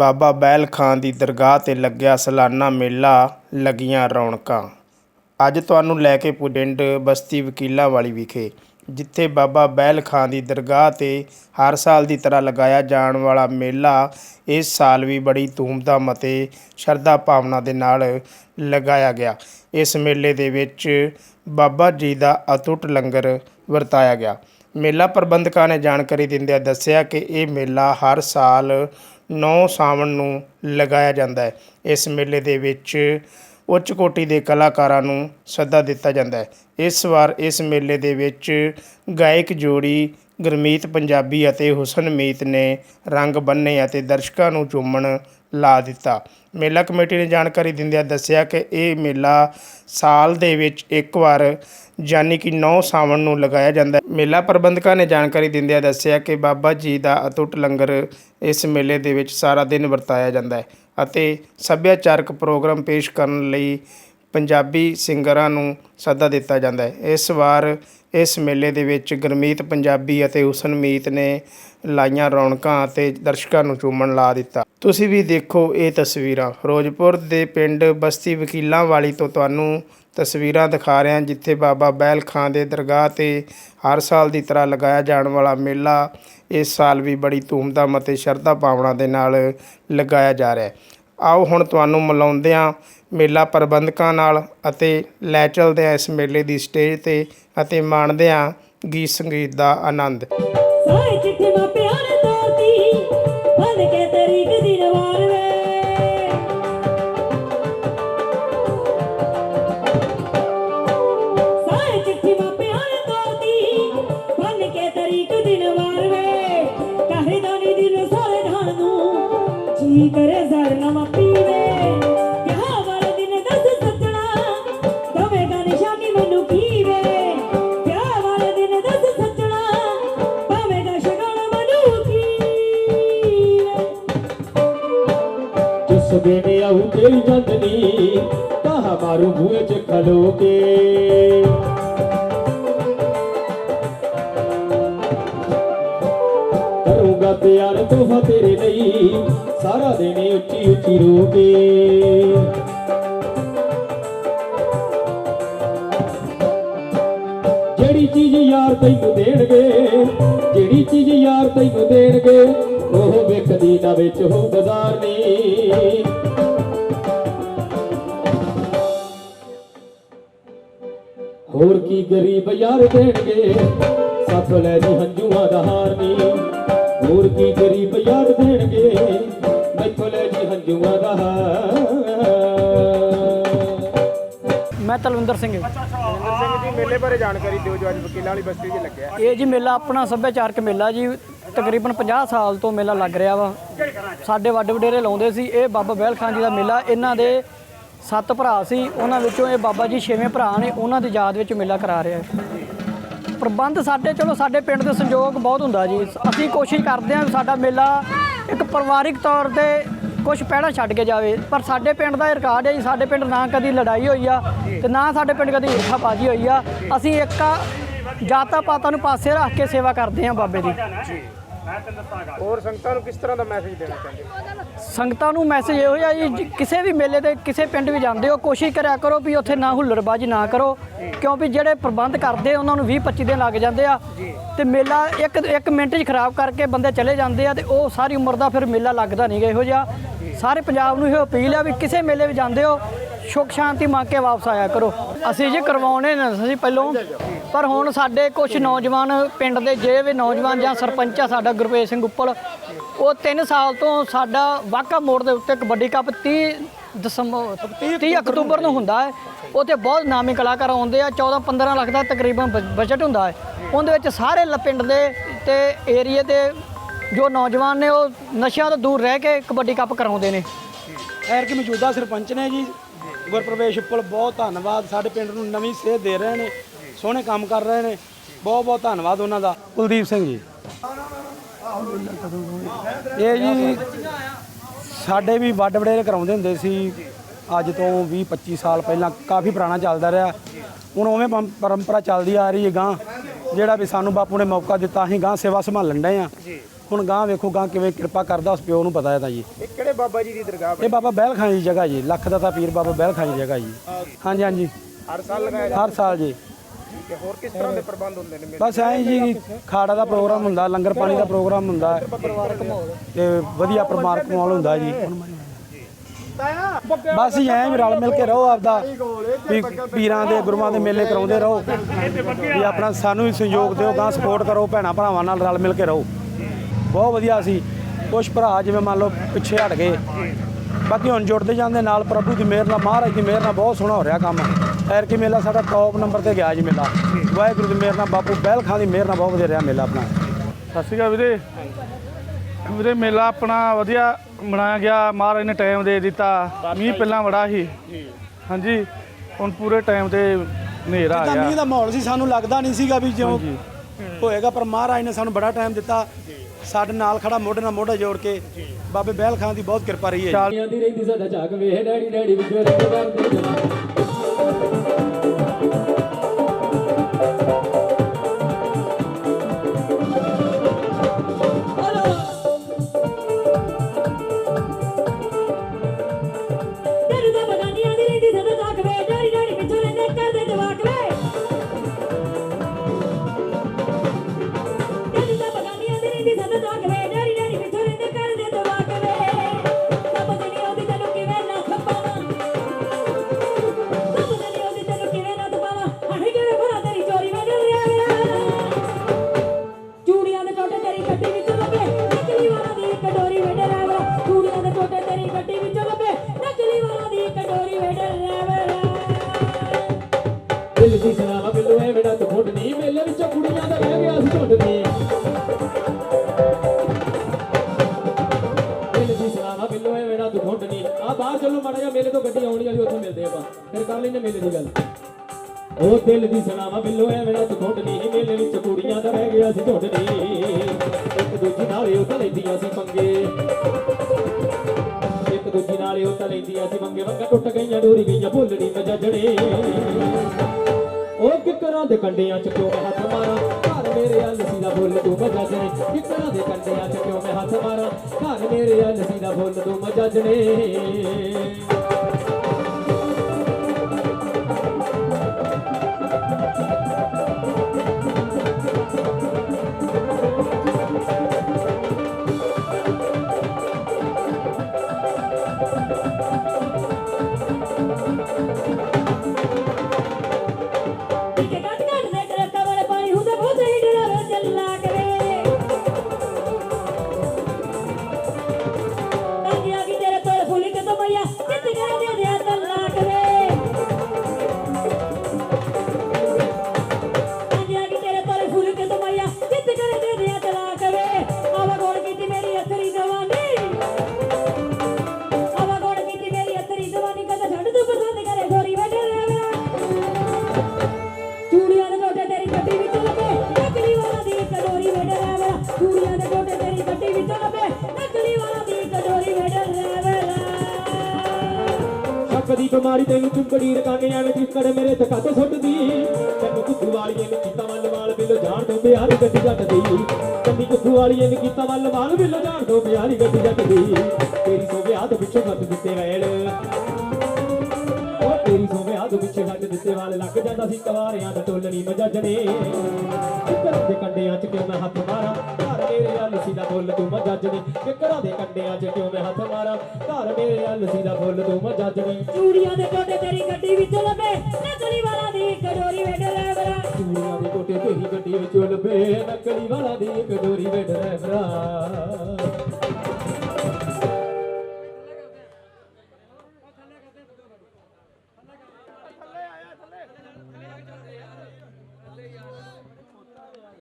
ਬਾਬਾ ਬੈਲ ਖਾਂ ਦੀ ਦਰਗਾਹ ਤੇ ਲੱਗਿਆ ਸਾਲਾਨਾ ਮੇਲਾ ਲੱਗੀਆਂ ਰੌਣਕਾਂ। ਅੱਜ ਤੁਹਾਨੂੰ ਲੈ ਕੇ ਪੁ- ਪਿੰਡ ਬਸਤੀ ਵਕੀਲਾਂ ਵਾਲੀ ਵਿਖੇ, ਜਿੱਥੇ ਬਾਬਾ ਬੈਲ ਖਾਂ ਦੀ ਦਰਗਾਹ ਤੇ ਹਰ ਸਾਲ ਦੀ ਤਰ੍ਹਾਂ ਲਗਾਇਆ ਜਾਣ ਵਾਲਾ ਮੇਲਾ ਇਸ ਸਾਲ ਵੀ ਬੜੀ ਧੂਮਧਾਮ ਅਤੇ ਸ਼ਰਧਾ ਭਾਵਨਾ ਦੇ ਨਾਲ ਲਗਾਇਆ ਗਿਆ। ਇਸ ਮੇਲੇ ਦੇ ਵਿੱਚ ਬਾਬਾ ਜੀ ਦਾ ਅਟੁੱਟ ਲੰਗਰ ਵਰਤਾਇਆ ਗਿਆ। ਮੇਲਾ ਪ੍ਰਬੰਧਕਾਂ ਨੇ ਜਾਣਕਾਰੀ ਦਿੰਦਿਆਂ ਦੱਸਿਆ ਕਿ ਇਹ ਮੇਲਾ ਹਰ ਸਾਲ 9 ਸਾਵਣ ਨੂੰ ਲਗਾਇਆ ਜਾਂਦਾ ਹੈ। ਇਸ ਮੇਲੇ ਦੇ ਵਿੱਚ ਉੱਚ ਕੋਟੀ ਦੇ ਕਲਾਕਾਰਾਂ ਨੂੰ ਸੱਦਾ ਦਿੱਤਾ ਜਾਂਦਾ ਹੈ। ਇਸ ਵਾਰ ਇਸ ਮੇਲੇ ਦੇ ਵਿੱਚ ਗਾਇਕ ਜੋੜੀ ਗੁਰਮੀਤ ਪੰਜਾਬੀ ਅਤੇ ਹੁਸਨਮੀਤ ਨੇ ਰੰਗ ਬੰਨੇ ਅਤੇ ਦਰਸ਼ਕਾਂ ਨੂੰ ਚੁੰਮਣ ਲਾ ਦਿੱਤਾ। ਮੇਲਾ ਕਮੇਟੀ ਨੇ ਜਾਣਕਾਰੀ ਦਿੰਦਿਆਂ ਦੱਸਿਆ ਕਿ ਇਹ ਮੇਲਾ ਸਾਲ ਦੇ ਵਿੱਚ ਇੱਕ ਵਾਰ ਯਾਨੀ ਕਿ 9 ਸਾਵਣ ਨੂੰ ਲਗਾਇਆ ਜਾਂਦਾ ਹੈ। ਮੇਲਾ ਪ੍ਰਬੰਧਕਾਂ ਨੇ ਜਾਣਕਾਰੀ ਦਿੰਦਿਆਂ ਦੱਸਿਆ ਕਿ ਬਾਬਾ ਜੀ ਦਾ ਅਟੁੱਟ ਲੰਗਰ ਇਸ ਮੇਲੇ ਦੇ ਵਿੱਚ ਸਾਰਾ ਦਿਨ ਵਰਤਾਇਆ ਜਾਂਦਾ ਹੈ ਅਤੇ ਸੱਭਿਆਚਾਰਕ ਪ੍ਰੋਗਰਾਮ ਪੇਸ਼ ਕਰਨ ਲਈ ਪੰਜਾਬੀ ਸਿੰਗਰਾਂ ਨੂੰ ਸੱਦਾ ਦਿੱਤਾ ਜਾਂਦਾ ਹੈ। ਇਸ ਵਾਰ ਇਸ ਮੇਲੇ ਦੇ ਵਿੱਚ ਗੁਰਮੀਤ ਪੰਜਾਬੀ ਅਤੇ ਹੁਸਨਮੀਤ ਨੇ ਲਾਈਆਂ ਰੌਣਕਾਂ ਅਤੇ ਦਰਸ਼ਕਾਂ ਨੂੰ ਚੂਮਣ ਲਾ ਦਿੱਤਾ। ਤੁਸੀਂ ਵੀ ਦੇਖੋ ਇਹ ਤਸਵੀਰਾਂ। ਫਿਰੋਜ਼ਪੁਰ ਦੇ ਪਿੰਡ ਬਸਤੀ ਵਕੀਲਾਂ ਵਾਲੀ ਤੋਂ ਤੁਹਾਨੂੰ ਤਸਵੀਰਾਂ ਦਿਖਾ ਰਿਹਾ ਜਿੱਥੇ ਬਾਬਾ ਬੈਲ ਖਾਂ ਦੇ ਦਰਗਾਹ ਤੇ ਹਰ ਸਾਲ ਦੀ ਤਰ੍ਹਾਂ ਲਗਾਇਆ ਜਾਣ ਵਾਲਾ ਮੇਲਾ ਇਸ ਸਾਲ ਵੀ ਬੜੀ ਧੂਮਧਾਮ ਅਤੇ ਸ਼ਰਧਾ ਭਾਵਨਾ ਦੇ ਨਾਲ ਲਗਾਇਆ ਜਾ ਰਿਹਾ ਹੈ। ਆਓ ਹੁਣ ਤੁਹਾਨੂੰ ਮਿਲਾਉਂਦੇ ਹਾਂ ਮੇਲਾ ਪ੍ਰਬੰਧਕਾਂ ਨਾਲ ਅਤੇ ਲੈ ਚੱਲਦੇ ਹਾਂ ਇਸ ਮੇਲੇ ਦੀ ਸਟੇਜ ਤੇ ਅਤੇ ਮਾਣਦੇ ਹਾਂ ਗੀਤ ਸੰਗੀਤ ਦਾ ਆਨੰਦ। ਸਾਏ ਚਿੱਠੀ ਮਾ ਪਿਆਰ ਤੋਤੀ ਬਨ ਕੇ ਤਰੀਕ ਕਹਾ ਮਾਰੂ ਚ ਖਲੋ ਕੇ। ਕਰੂੰਗਾ ਪਿਆਰ ਤੋਹਫਾ ਤੇਰੇ ਲਈ, ਸਾਰਾ ਦਿਨ ਉੱਚੀ ਉੱਚੀ ਰੋ ਕੇ। ਜਿਹੜੀ ਚੀਜ਼ ਯਾਰ ਤੈਨੂੰ ਦੇਣਗੇ, ਜਿਹੜੀ ਚੀਜ਼ ਯਾਰ ਤੈਨੂੰ ਦੇਣਗੇ, ਉਹ ਵੇਖਦੀ ਨਾ ਵਿੱਚ ਹੋ ਬਾਜ਼ਾਰ ਨੀ। ਹੋਰ ਕੀ ਗਰੀਬ ਯਾਰ ਦੇਣਗੇ? ਸੱਤ ਲੈ ਦੀ ਹੰਝੂਆਂ ਦਾ ਹਾਰ ਨੀ। ਹੋਰ ਕੀ ਗਰੀਬ ਯਾਰ ਦੇਣਗੇ? ਮੈਥੋਂ ਲੈ ਜੀ ਹੰਝੂਆਂ ਦਾ ਹਾਰ। ਮੈਂ ਤਲਵਿੰਦਰ ਸਿੰਘ ਸਿੰਘ ਜੀ ਮੇਲੇ ਬਾਰੇ ਜਾਣਕਾਰੀ ਦਿਓ ਜੋ ਅੱਜ ਵਕੀਲਾਂ ਵਾਲੀ ਬਸਤੀ 'ਚ ਲੱਗਿਆ। ਇਹ ਜੀ ਮੇਲਾ ਆਪਣਾ ਸੱਭਿਆਚਾਰਕ ਮੇਲਾ ਜੀ। ਤਕਰੀਬਨ 50 ਸਾਲ ਤੋਂ ਮੇਲਾ ਲੱਗ ਰਿਹਾ ਵਾ। ਸਾਡੇ ਵੱਡ ਵਡੇਰੇ ਲਾਉਂਦੇ ਸੀ ਇਹ ਬਾਬਾ ਬਹਿਲ ਖਾਨ ਜੀ ਦਾ ਮੇਲਾ। ਇਹਨਾਂ ਦੇ ਸੱਤ ਭਰਾ ਸੀ, ਉਹਨਾਂ ਵਿੱਚੋਂ ਇਹ ਬਾਬਾ ਜੀ ਛੇਵੇਂ ਭਰਾ ਨੇ, ਉਹਨਾਂ ਦੀ ਯਾਦ ਵਿੱਚ ਮੇਲਾ ਕਰਾ ਰਿਹਾ ਹੈ। ਪ੍ਰਬੰਧ ਸਾਡੇ, ਚਲੋ ਸਾਡੇ ਪਿੰਡ ਦੇ ਸੰਯੋਗ ਬਹੁਤ ਹੁੰਦਾ ਜੀ। ਅਸੀਂ ਕੋਸ਼ਿਸ਼ ਕਰਦੇ ਹਾਂ ਵੀ ਸਾਡਾ ਮੇਲਾ ਇੱਕ ਪਰਿਵਾਰਿਕ ਤੌਰ ਤੇ ਕੁਝ ਪਹਿਲਾਂ ਛੱਡ ਕੇ ਜਾਵੇ, ਪਰ ਸਾਡੇ ਪਿੰਡ ਦਾ ਇਹ ਰਿਕਾਰਡ ਹੈ ਜੀ, ਸਾਡੇ ਪਿੰਡ ਨਾ ਕਦੀ ਲੜਾਈ ਹੋਈ ਆ ਤੇ ਨਾ ਸਾਡੇ ਪਿੰਡ ਕਦੀ ਈਰਖਾਬਾਜ਼ੀ ਹੋਈ ਆ। ਅਸੀਂ ਇੱਕ ਜਾਤਾਂ ਪਾਤਾਂ ਨੂੰ ਪਾਸੇ ਰੱਖ ਕੇ ਸੇਵਾ ਕਰਦੇ ਹਾਂ ਬਾਬੇ ਦੀ। ਹੋਰ ਸੰਗਤਾਂ ਨੂੰ ਕਿਸ ਤਰ੍ਹਾਂ ਦਾ ਮੈਸੇਜ ਦੇਣਾ ਚਾਹੁੰਦੇ ਸੰਗਤਾਂ ਨੂੰ ਮੈਸੇਜ ਇਹੋ ਜਿਹਾ ਜੀ ਜ- ਕਿਸੇ ਵੀ ਮੇਲੇ ਤੇ ਕਿਸੇ ਪਿੰਡ ਵੀ ਜਾਂਦੇ ਹੋ ਕੋਸ਼ਿਸ਼ ਕਰਿਆ ਕਰੋ ਵੀ ਉੱਥੇ ਨਾ ਹੁੱਲੜਬਾਜ਼ੀ ਨਾ ਕਰੋ ਕਿਉਂਕਿ ਜਿਹੜੇ ਪ੍ਰਬੰਧ ਕਰਦੇ ਉਹਨਾਂ ਨੂੰ 20 25 ਦਿਨ ਲੱਗ ਜਾਂਦੇ ਆ। ਤੇ ਮੇਲਾ ਇੱਕ ਇੱਕ ਮਿੰਟ 'ਚ ਖਰਾਬ ਕਰਕੇ ਬੰਦੇ ਚਲੇ ਜਾਂਦੇ ਆ ਤੇ ਉਹ ਸਾਰੀ ਉਮਰ ਦਾ ਫਿਰ ਮੇਲਾ ਲੱਗਦਾ ਨਹੀਂ ਗਾ ਇਹੋ ਜਿਹਾ। ਸਾਰੇ ਪੰਜਾਬ ਨੂੰ ਇਹ ਅਪੀਲ ਆ ਵੀ ਕਿਸੇ ਮੇਲੇ ਵਿੱਚ ਜਾਂਦੇ ਹੋ ਸੁੱਖ ਸ਼ਾਂਤੀ ਮੰਗ ਕੇ ਵਾਪਸ ਆਇਆ ਕਰੋ। ਅਸੀਂ ਜੀ ਕਰਵਾਉਣੇ ਨੇ ਅਸੀਂ ਪਹਿਲੋਂ ਪਰ ਹੁਣ ਸਾਡੇ ਕੁਝ ਨੌਜਵਾਨ ਪਿੰਡ ਦੇ ਜਿਹੜੇ ਵੀ ਨੌਜਵਾਨ ਜਾਂ ਸਰਪੰਚ ਆ ਸਾਡਾ ਗੁਰਪ੍ਰੀਤ ਸਿੰਘ ਉੱਪਲ ਉਹ 3 ਸਾਲ ਤੋਂ ਸਾਡਾ ਵਾਕਾ ਮੋੜ ਦੇ ਉੱਤੇ ਕਬੱਡੀ ਕੱਪ 30 ਦਸੰਬਰ 30 ਅਕਤੂਬਰ ਨੂੰ ਹੁੰਦਾ ਹੈ। ਉੱਥੇ ਬਹੁਤ ਨਾਮੀ ਕਲਾਕਾਰ ਆਉਂਦੇ ਆ 14 15 ਲੱਖ ਦਾ ਤਕਰੀਬਨ ਬਜਟ ਹੁੰਦਾ ਹੈ। ਉਹਦੇ ਵਿੱਚ ਸਾਰੇ ਪਿੰਡ ਦੇ ਤੇ ਏਰੀਏ ਦੇ ਜੋ ਨੌਜਵਾਨ ਨੇ ਉਹ ਨਸ਼ਿਆਂ ਤੋਂ ਦੂਰ ਰਹਿ ਕੇ ਕਬੱਡੀ ਕੱਪ ਕਰਾਉਂਦੇ ਨੇ। ਐਰ ਕਿ ਮੌਜੂਦਾ ਸਰਪੰਚ ਨੇ ਜੀ ਗੁਰਪ੍ਰਵੇਸ਼ ਉੱਪਲ ਬਹੁਤ ਧੰਨਵਾਦ। ਸਾਡੇ ਪਿੰਡ ਨੂੰ ਨਵੀਂ ਸੇਧ ਦੇ ਰਹੇ ਨੇ। ਸੋਹਣੇ ਕੰਮ ਕਰ ਰਹੇ ਨੇ। ਬਹੁਤ ਬਹੁਤ ਧੰਨਵਾਦ ਉਹਨਾਂ ਦਾ। ਕੁਲਦੀਪ ਸਿੰਘ ਜੀ। ਇਹ ਜੀ ਸਾਡੇ ਵੀ ਵੱਡ ਵਡੇਰੇ ਕਰਾਉਂਦੇ ਹੁੰਦੇ ਸੀ। ਅੱਜ ਤੋਂ 20 25 ਸਾਲ ਪਹਿਲਾਂ ਕਾਫੀ ਪੁਰਾਣਾ ਚੱਲਦਾ ਰਿਹਾ। ਹੁਣ ਉਵੇਂ ਪਰੰਪਰਾ ਚੱਲਦੀ ਆ ਰਹੀ ਹੈ ਗਾਂ। ਜਿਹੜਾ ਵੀ ਸਾਨੂੰ ਬਾਪੂ ਨੇ ਮੌਕਾ ਦਿੱਤਾ ਅਸੀਂ ਗਾਂ ਸੇਵਾ ਸੰਭਾਲਣ ਡਏ ਆ ਹੁਣ ਗਾਂ ਵੇਖੋ ਗਾਂ ਕਿਵੇਂ ਕਿਰਪਾ ਕਰਦਾ ਉਸ ਪਿਓ ਨੂੰ ਪਤਾ ਹੈ ਤਾਂ ਜੀ। ਇਹ ਕਿਹੜੇ ਬਾਬਾ ਜੀ ਦੀ ਦਰਗਾਹ ਇਹ ਬਾਬਾ ਬਹਿਲ ਖਾਂ ਦੀ ਜਗ੍ਹਾ ਜੀ। ਲੱਖ ਦਾ ਤਾਂ ਪੀਰ ਬਾਬਾ ਬਹਿਲ ਖਾਂ ਦੀ ਜਗ੍ਹਾ ਜੀ। ਹਾਂਜੀ ਹਾਂਜੀ। ਹਰ ਸਾਲ ਲਗਾਇਆ ਹਰ ਸਾਲ ਜੀ। ਹੈ ਹੋਰ ਕਿਸ ਤਰ੍ਹਾਂ ਦੇ ਪ੍ਰਬੰਧ ਹੁੰਦੇ ਨੇ ਮੇਲੇ ਬਸ ਐਂ ਜੀ ਖਾੜਾ ਦਾ ਪ੍ਰੋਗਰਾਮ ਹੁੰਦਾ ਲੰਗਰ ਪਾਣੀ ਦਾ ਪ੍ਰੋਗਰਾਮ ਹੁੰਦਾ ਤੇ ਵਧੀਆ ਪਰਿਵਾਰਕ ਮਾਹੌਲ ਹੁੰਦਾ ਜੀ। ਬਸ ਜੀ ਐਂ ਵੀ ਰਲ ਮਿਲ ਕੇ ਰਹੋ ਆਪਦਾ ਪੀਰਾਂ ਦੇ ਗੁਰੂਆਂ ਦੇ ਮੇਲੇ ਕਰਾਉਂਦੇ ਰਹੋ। ਵੀ ਆਪਣਾ ਸਾਨੂੰ ਵੀ ਸਹਿਯੋਗ ਦਿਓ ਗਾਂ ਸਪੋਰਟ ਕਰੋ ਭੈਣਾ ਭਰਾਵਾਂ ਨਾਲ ਰਲ ਮਿਲ ਕੇ ਰਹੋ। ਬਹੁਤ ਵਧੀਆ ਸੀ। ਕੁਛ ਭਰਾ ਜਿਵੇਂ ਮੰਨ ਲਓ ਪਿੱਛੇ ਹਟ ਗਏ ਬਾਕੀ ਹੁਣ ਜੁੜਦੇ ਜਾਂਦੇ ਨਾਲ ਪ੍ਰਭੂ ਦੀ ਮਿਹਰ ਨਾਲ ਮਹਾਰਾਜ ਦੀ ਮਿਹਰ ਨਾਲ ਬਹੁਤ ਸੋਹਣਾ ਹੋ ਰਿਹਾ ਕੰਮ। ਐਰ ਕੀ ਮੇਲਾ ਸਾਡਾ ਟੌਪ ਨੰਬਰ ਤੇ ਗਿਆ ਜੀ ਮੇਲਾ। ਵਾਹਿਗੁਰੂ ਦੀ ਮਿਹਰ ਨਾਲ ਬਾਪੂ ਬਹਿਲ ਖਾਂ ਦੀ ਮਿਹਰ ਨਾਲ ਬਹੁਤ ਵਧੀਆ ਰਿਹਾ ਮੇਲਾ ਆਪਣਾ। ਸਤਿ ਸ਼੍ਰੀ ਅਕਾਲ ਵੀਰੇ। ਵੀਰੇ ਮੇਲਾ ਆਪਣਾ ਵਧੀਆ ਮਨਾਇਆ ਗਿਆ। ਮਹਾਰਾਜ ਨੇ ਟਾਈਮ ਦੇ ਦਿੱਤਾ। ਮੀਂਹ ਪਹਿਲਾਂ ਬੜਾ ਸੀ। ਹਾਂਜੀ ਹੁਣ ਪੂਰੇ ਟਾਈਮ ਤੇ ਹਨੇਰਾ ਆ ਗਿਆ ਮੀਂਹ ਦਾ ਮਾਹੌਲ ਸੀ ਸਾਨੂੰ ਲੱਗਦਾ ਨਹੀਂ ਸੀਗਾ ਵੀ ਜਿਉਂ ਹੋਏਗਾ ਪਰ ਮਹਾਰਾਜ ਨੇ ਸਾਨੂੰ ਬੜਾ ਟਾਈਮ ਦਿੱਤਾ। ਸਾਡੇ ਨਾਲ ਖੜਾ ਮੋਢੇ ਨਾਲ ਮੋਢਾ ਜੋੜ ਕੇ ਬਾਬੇ ਬਹਿਲ ਖਾਂ ਦੀ ਬਹੁਤ ਕਿਰਪਾ ਰਹੀ ਹੈ। ਚਾਲੀਆਂ ਦੀ ਰਹਿੰਦੀ ਸਾਡਾ ਝਾਕ ਵੇ ਡੈਡੀ ਡੈਡੀ ਵਿੱਚੋਂ ਕਰਦੇ ਜਨਾ ਗੱਡੀ ਵਿੱਚ ਲੱਗੇ ਨਕਲੀ ਵਾਲਾ ਕਟੋਰੀ ਵੇ ਡਰਾਵਾ ਦਿਲ ਦੀ ਸਲਾਵਾ ਬਿੱਲੂ ਐ ਮੇਰਾ ਤੂੰ ਨਹੀਂ। ਮੇਲੇ ਵਿੱਚੋਂ ਕੁੜੀਆਂ ਦਾ ਰਹਿ ਗਿਆ ਸੀ ਝੁੱਡ ਦਿਲ ਦੀ ਸਲਾਵਾ ਬਿੱਲੂ ਐ ਮੇਰਾ ਤੂੰ ਨਹੀਂ। ਆ ਬਾਹਰ ਚੱਲੋ ਮਾੜਾ ਜਿਹਾ, ਮੇਲੇ ਤੋਂ ਗੱਡੀ ਆਉਣੀ ਵਾਲੀ, ਉੱਥੇ ਮਿਲਦੇ ਆਪਾਂ। ਫਿਰ ਕਰ ਲੈਨੇ ਮੇਲੇ ਦੀ ਗੱਲ। ਉਹ ਦਿਲ ਦੀ ਸਲਾਵਾ ਬਿੱਲੂ ਐ ਮੇਰਾ ਤੂੰ ਖੁੱਡ ਨਹੀਂ। ਮੇਲੇ ਵਿੱਚ ਕੁੜੀਆਂ ਦਾ ਰਹਿ ਗਿਆ ਸੀ ਝੁੱਡ ਇੱਕ ਦੂਜੀ ਨਾਲ ਉਹ ਲੈਂਦੀਆਂ ਸੀ ਪੰਗੇ। ਦੂਜੀ ਨਾਲ ਉਹ ਤਾਂ ਲੈਂਦੀਆਂ ਮੰਗੇ ਵੰਗਾ ਟੁੱਟ ਗਈਆਂ, ਡੋਰੀ ਗਈਆਂ ਭੁੱਲਣੀ ਮਜਜਣੇ ਉਹ ਕਿਕਰਾਂ ਦੇ ਕੰਡਿਆਂ ਚ ਕਿਉਂ ਮੈਂ ਹੱਥ ਮਾਰਾਂ? ਘਰ ਮੇਰੇ ਆ ਦਾ ਬੁੱਲ ਤੂੰ ਮਜਜਣੇ ਕਿਕਰਾਂ ਦੇ ਕੰਡਿਆਂ ਚ ਕਿਉਂ ਮੈਂ ਹੱਥ ਮਾਰਾਂ? ਘਰ ਮੇਰੇ ਆ ਦਾ ਬੁੱਲ ਤੂੰ ਮਜਜਣੇ ਸ਼ੱਕ ਦੀ ਬਿਮਾਰੀ ਤੈਨੂੰ ਚੁੰਬੜੀ ਰਕਾਂਗੇ ਐਵੇਂ ਚਿੱਕੜ ਮੇਰੇ ਤੇ ਕੱਟ ਸੁੱਟਦੀ। ਤੈਨੂੰ ਕੁੱਦੂ ਵਾਲੀਏ ਨੇ ਕੀਤਾ ਵੱਲ ਵਾਲ, ਬਿੱਲ ਜਾਣ ਤੋਂ ਬਿਹਾਰੀ ਗੱਡੀ ਜੱਟਦੀ ਕੰਦੀ ਕੁੱਦੂ ਵਾਲੀਏ ਨੇ ਕੀਤਾ ਵੱਲ ਵਾਲ, ਬਿੱਲ ਜਾਣ ਤੋਂ ਬਿਹਾਰੀ ਗੱਡੀ ਜੱਟਦੀ ਤੇਰੀ ਸੋ ਵਿਆਹ ਤੋਂ ਪਿੱਛੋਂ ਕੱਟ ਦਿੱਤੇ ਵੈਲ ਉਹ ਤੇਰੀ ਸੋ ਦਿੱਤੇ ਵਾਲ ਲੱਗ ਜਾਂਦਾ ਸੀ ਕਵਾਰਿਆਂ ਦਾ ਟੋਲਣੀ ਮਜਜਣੇ ਕਿੱਕਰਾਂ ਦੇ ਕੰਡਿਆਂ 'ਚ ਕਿਉਂ ਮੈਂ ਹੱਥ ਮਾਰਾਂ? ਘਰ ਮੇਰੇ ਆ ਲਸੀ ਦਾ ਫੁੱਲ ਤੂੰ ਮਜਜਣੇ ਕਿੱਕਰਾਂ ਦੇ ਕੰਡਿਆਂ 'ਚ ਕਿਉਂ ਮੈਂ ਹੱਥ ਮਾਰਾਂ? ਘਰ ਮੇਰੇ ਆ ਲਸੀ ਦਾ ਫੁੱਲ ਤੂੰ ਮਜਜਣੇ ਚੂੜੀਆਂ ਦੇ ਟੋਟੇ ਤੇਰੀ ਗੱਡੀ ਵਿੱਚ ਲੱਗੇ ਨਕਲੀ ਵਾਲਾ ਦੀ ਕਟੋਰੀ ਵੇ ਡਰਾਵਾ ਚੂੜੀਆਂ ਦੇ ਕੋਟੇ ਤੇਰੀ ਗੱਡੀ ਵਿੱਚੋਂ ਲੱਭੇ ਨਕਲੀ ਵਾਲਾ ਦੀ ਇੱਕ ਡੋਰੀ ਵੇ ਡਰਾਈਵਰਾ